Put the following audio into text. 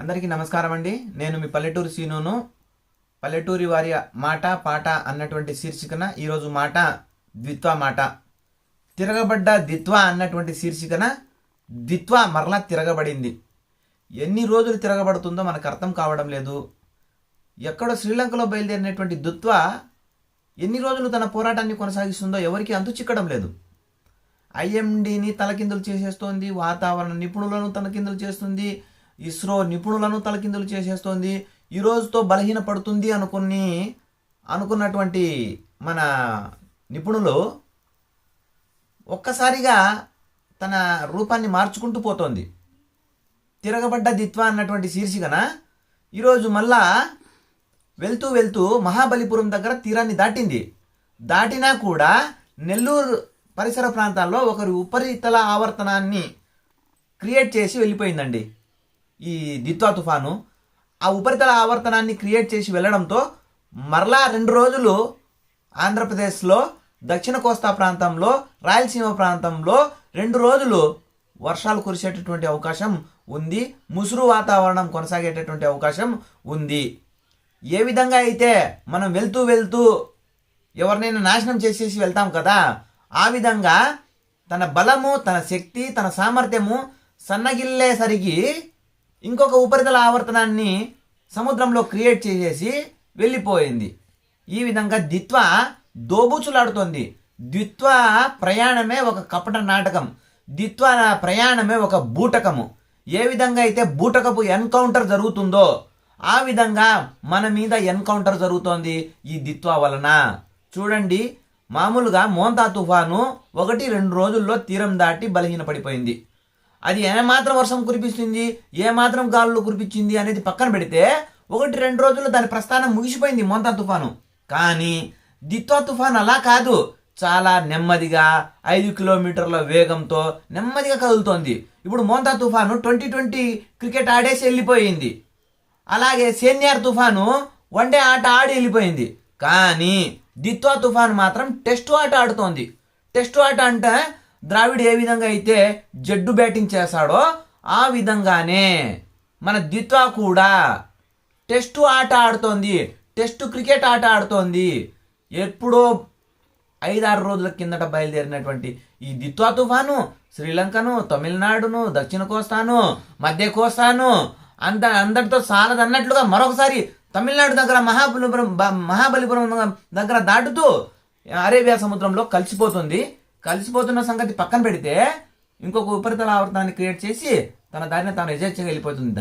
అందరికీ నమస్కారం అండి. నేను మీ పల్లెటూరు సీనును. పల్లెటూరి వారి మాట పాట అన్నటువంటి శీర్షికన ఈరోజు మాట ద్విత్వ మాట. తిరగబడ్డ దిత్వ అన్నటువంటి శీర్షికన ద్విత్వ మరలా తిరగబడింది. ఎన్ని రోజులు తిరగబడుతుందో మనకు అర్థం కావడం లేదు. ఎక్కడో శ్రీలంకలో బయలుదేరినటువంటి దుత్వ ఎన్ని రోజులు తన పోరాటాన్ని కొనసాగిస్తుందో ఎవరికీ అంతు చిక్కడం లేదు. ఐఎండిని తలకిందులు చేసేస్తోంది వాతావరణ నిపుణులను తలకిందులు చేస్తుంది ఇస్రో నిపుణులను తలకిందులు చేసేస్తోంది. ఈ రోజుతో బలహీన పడుతుంది అనుకుని అనుకున్నటువంటి మన నిపుణులు ఒక్కసారిగా తన రూపాన్ని మార్చుకుంటూ పోతోంది. తిరగబడ్డ దిత్వ అన్నటువంటి శీర్షికన ఈరోజు మళ్ళా వెళ్తూ వెళ్తూ మహాబలిపురం దగ్గర తీరాన్ని దాటింది. దాటినా కూడా నెల్లూరు పరిసర ప్రాంతాల్లో ఒకరి ఉపరితల ఆవర్తనాన్ని క్రియేట్ చేసి వెళ్ళిపోయిందండి. ఈ దిత్వా తుఫాను ఆ ఉపరితల ఆవర్తనాన్ని క్రియేట్ చేసి వెళ్ళడంతో మరలా రెండు రోజులు ఆంధ్రప్రదేశ్లో దక్షిణ కోస్తా ప్రాంతంలో రాయలసీమ ప్రాంతంలో రెండు రోజులు వర్షాలు కురిసేటటువంటి అవకాశం ఉంది ముసురు వాతావరణం కొనసాగేటటువంటి అవకాశం ఉంది. ఏ విధంగా అయితే మనం వెళ్తూ వెళ్తూ ఎవరినైనా నాశనం చేసేసి వెళ్తాం కదా ఆ విధంగా తన బలము తన శక్తి తన సామర్థ్యము సన్నగిల్లేసరికి ఇంకొక ఉపరితల ఆవర్తనాన్ని సముద్రంలో క్రియేట్ చేసేసి వెళ్ళిపోయింది. ఈ విధంగా ద్విత్వ దోబూచులాడుతోంది. ద్విత్వ ప్రయాణమే ఒక కపట నాటకం. ద్విత్వ ప్రయాణమే ఒక బూటకము. ఏ విధంగా అయితే బూటకపు ఎన్కౌంటర్ జరుగుతుందో ఆ విధంగా మన మీద ఎన్కౌంటర్ జరుగుతోంది ఈ దిత్వా వలన. చూడండి మామూలుగా మోంతా తుఫాను ఒకటి రెండు రోజుల్లో తీరం దాటి బలహీనపడిపోయింది. అది ఏమాత్రం వర్షం కురిపిస్తుంది ఏమాత్రం గాలులు కురిపించింది అనేది పక్కన పెడితే ఒకటి రెండు రోజుల్లో దాని ప్రస్థానం ముగిసిపోయింది మోంతా తుఫాను. కానీ దిత్వా తుఫాన్ అలా కాదు చాలా నెమ్మదిగా ఐదు కిలోమీటర్ల వేగంతో నెమ్మదిగా కదులుతోంది. ఇప్పుడు మోంతా తుఫాను ట్వంటీ ట్వంటీ క్రికెట్ ఆడేసి వెళ్ళిపోయింది. అలాగే సేన్యార్ తుఫాను వన్డే ఆట ఆడి వెళ్ళిపోయింది. కానీ దిత్వా తుఫాన్ మాత్రం టెస్ట్ ఆట ఆడుతోంది. టెస్ట్ ఆట అంటే ద్రావిడ్ ఏ విధంగా అయితే జడ్డు బ్యాటింగ్ చేశాడో ఆ విధంగానే మన దిత్వా కూడా టెస్టు ఆట ఆడుతోంది టెస్టు క్రికెట్ ఆట ఆడుతోంది. ఎప్పుడో ఐదారు రోజుల కిందట బయలుదేరినటువంటి ఈ దిత్వా తుఫాను శ్రీలంకను తమిళనాడును దక్షిణ కోస్తాను మధ్య కోస్తాను అంత అందరితో సాలదన్నట్లుగా మరొకసారి తమిళనాడు దగ్గర మహాబలిపురం మహాబలిపురం దగ్గర దాటుతూ అరేబియా సముద్రంలో కలిసిపోతుంది. కలిసిపోతున్న సంగతి పక్కన పెడితే ఇంకొక ఉపరితల ఆవృతాన్ని క్రియేట్ చేసి తన దారిని తాను యజేచ్ఛగా వెళ్ళిపోతుంది.